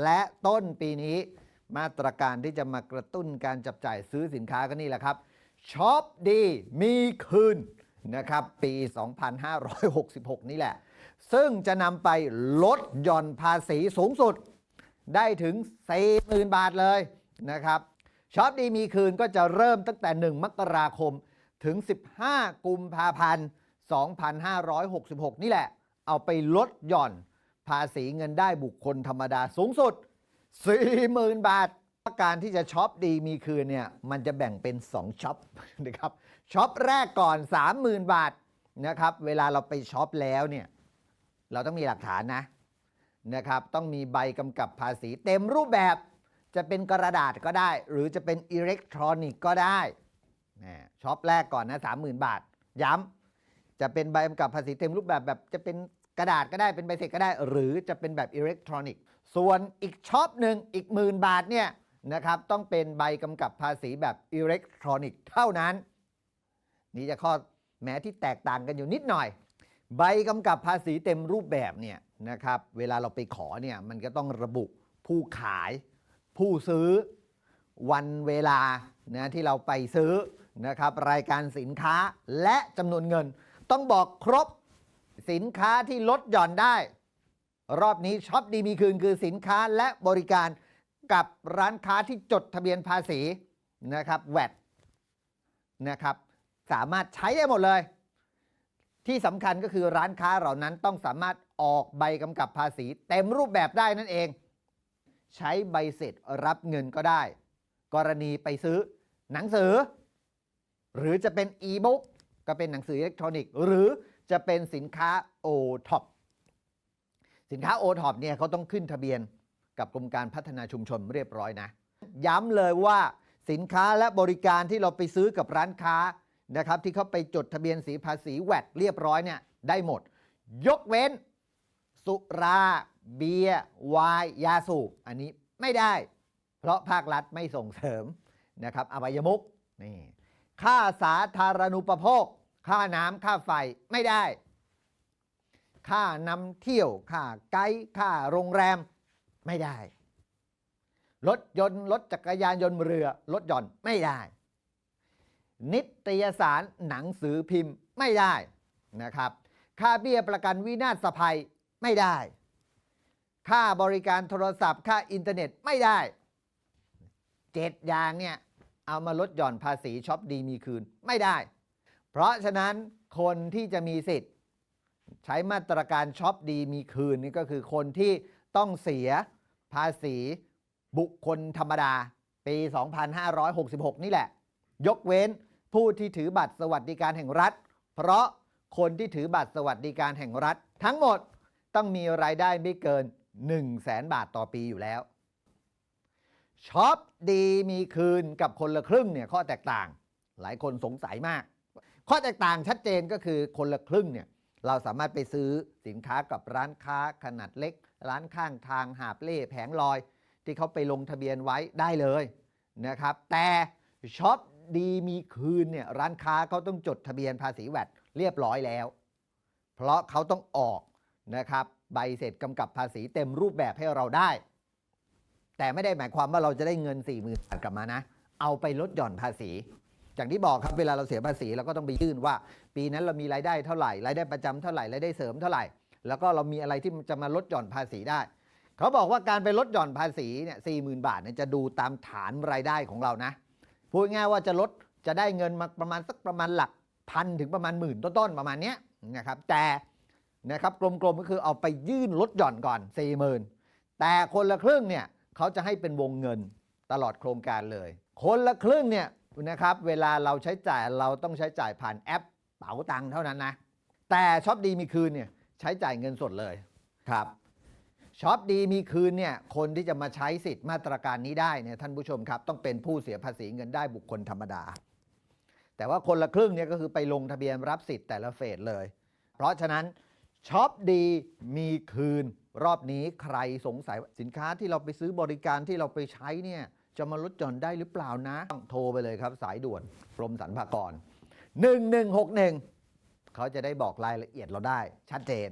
และต้นปีนี้มาตรการที่จะมากระตุ้นการจับจ่ายซื้อสินค้าก็นี่แหละครับช็อปดีมีคืนนะครับปี 2566 นี่แหละ ซึ่งจะนำไปลดหย่อนภาษีสูงสุด ได้ถึง 40,000 บาทเลยนะครับช็อปดีมีคืนก็จะเริ่มตั้งแต่ 1 มกราคมถึง 15 กุมภาพันธ์ 2566 นี่แหละ เอาไปลดหย่อน ภาษีเงินได้บุคคลธรรมดาสูงสุด 40,000 บาทการที่จะช็อปดีมีคืนเนี่ยมันจะแบ่งเป็น 2ช็อปนะครับช็อปแรกก่อน 30,000 บาทนะครับเวลาเราไปช็อปแล้วเนี่ยเราต้องมีหลักฐานนะนะครับต้องมีใบกำกับภาษีเต็มรูปแบบจะเป็นกระดาษก็ได้ หรือจะเป็นอิเล็กทรอนิกส์ก็ได้ช็อปแรกก่อนนะ30,000 บาท ย้ำจะเป็นใบกำกับภาษีเต็มรูปแบบแบบจะเป็น ระดาษก็ได้เป็นใบเสร็จก็ได้ หรือจะเป็นแบบอิเล็กทรอนิกส์ส่วนอีกช็อปหนึ่งอีกหมื่นบาทเนี่ยนะครับต้องเป็นใบกำกับภาษีแบบอิเล็กทรอนิกส์เท่านั้น นี่จะข้อแม้ที่แตกต่างกันอยู่นิดหน่อย ใบกำกับภาษีเต็มรูปแบบเนี่ยนะครับเวลาเราไปขอเนี่ยมันก็ต้องระบุผู้ขาย ผู้ซื้อ วันเวลานะที่เราไปซื้อนะครับรายการสินค้าและจำนวนเงิน ต้องบอกครบ สินค้าที่ลดหย่อนได้ รอบนี้ช็อปดีมีคืนคือสินค้าและบริการกับร้านค้าที่จดทะเบียนภาษีนะครับแวดนะครับ สามารถใช้ได้หมดเลย ที่สำคัญก็คือร้านค้าเหล่านั้นต้องสามารถออกใบกำกับภาษี เต็มรูปแบบได้นั่นเอง ใช้ใบเสร็จรับเงินก็ได้ กรณีไปซื้อหนังสือ หรือจะเป็นอีบุ๊กก็เป็นหนังสืออิเล็กทรอนิกส์หรือ จะเป็นสินค้าโอท็อปสินค้าโอท็อปเนี่ยเขาต้องขึ้นทะเบียนกับกรมการพัฒนาชุมชนเรียบร้อยนะ ย้ำเลยว่าสินค้าและบริการที่เราไปซื้อกับร้านค้านะครับ ที่เขาไปจดทะเบียนสีภาษีแวดเรียบร้อยเนี่ยได้หมด ยกเว้น สุรา เบียร์ไวน์ยาสูบอันนี้ไม่ได้ เพราะภาครัฐไม่ส่งเสริมนะครับอบายมุกนี่ค่าสาธารณูปโภค ค่าน้ำค่าไฟไม่ได้ ค่านำเที่ยว ค่าไกด์ค่าโรงแรมไม่ได้ รถยนต์ รถจักรยานยนต์เรือ รถยนต์ไม่ได้ นิตยสารหนังสือพิมพ์ไม่ได้นะครับ ค่าเบี้ยประกันวินาศภัยไม่ได้ ค่าบริการโทรศัพท์ ค่าอินเทอร์เน็ตไม่ได้เจ็ดอย่างเนี่ยเอามาลดหย่อนภาษีช็อปดีมีคืนไม่ได้ เพราะฉะนั้นคนที่จะมีสิทธิ์ ใช้มาตรการช็อปดีมีคืนนี่ก็คือคนที่ต้องเสียภาษีบุคคลธรรมดา ปี 2566 นี่แหละ ยกเว้นผู้ที่ถือบัตรสวัสดิการแห่งรัฐ เพราะคนที่ถือบัตรสวัสดิการแห่งรัฐ ทั้งหมดต้องมีรายได้ไม่เกิน 1 0 0 0 0แสนบาทต่อปีอยู่แล้วช็อปดีมีคืนกับคนละครึ่งเนี่ยข้อแตกต่าง หลายคนสงสัยมาก ข้อแตกต่างชัดเจนก็คือคนละครึ่งเนี่ยเราสามารถไปซื้อสินค้ากับร้านค้าขนาดเล็ก ร้านข้างทางหาบเล่แผงลอย ที่เขาไปลงทะเบียนไว้ได้เลยนะครับแต่ช็อปดีมีคืนเนี่ยร้านค้าเขาต้องจดทะเบียนภาษีแวดเรียบร้อยแล้ว เพราะเขาต้องออกนะครับใบเสร็จกำกับภาษีเต็มรูปแบบให้เราได้ แต่ไม่ได้หมายความว่าเราจะได้เงิน4 0 0 0 0บาทกลับมานะ เอาไปลดหย่อนภาษี อย่างที่บอกครับเวลาเราเสียภาษีเราก็ต้องไปยื่นว่า ปีนั้นเรามีรายได้เท่าไหร่รายได้ประจำเท่าไหร่รายได้เสริมเท่าไหร่ แล้วก็เรามีอะไรที่จะมาลดหย่อนภาษีได้ เขาบอกว่าการไปลดหย่อนภาษีเนี่ยสี่หมื่นบาทเนี่ยจะดูตามฐานรายได้ของเรานะพูดง่ายว่าจะลดจะได้เงินมาประมาณสักประมาณหลักพันถึงประมาณหมื่นต้นๆประมาณเนี้ยนะครับแต่นะครับกลมๆก็คือเอาไปยื่นลดหย่อนก่อน4 0,000แต่คนละครึ่งเนี่ยเขาจะให้เป็นวงเงินตลอดโครงการเลย คนละครึ่งเนี่ย นะครับเวลาเราใช้จ่ายเราต้องใช้จ่ายผ่านแอปเป๋าตังค์เท่านั้นนะ แต่ช็อปดีมีคืนเนี่ยใช้จ่ายเงินสดเลยครับช็อปดีมีคืนเนี่ยคนที่จะมาใช้สิทธิ์มาตรการนี้ได้เนี่ยท่านผู้ชมครับ ต้องเป็นผู้เสียภาษีเงินได้บุคคลธรรมดา แต่ว่าคนละครึ่งเนี่ยก็คือไปลงทะเบียนรับสิทธิ์แต่ละเฟสเลย เพราะฉะนั้นช็อปดีมีคืน รอบนี้ใครสงสัยสินค้าที่เราไปซื้อบริการที่เราไปใช้เนี่ย จะมาลดหย่อนได้หรือเปล่านะต้องโทรไปเลยครับสายด่วนกรมสรรพากร 1161 เขาจะได้บอกรายละเอียดเราได้ชัดเจน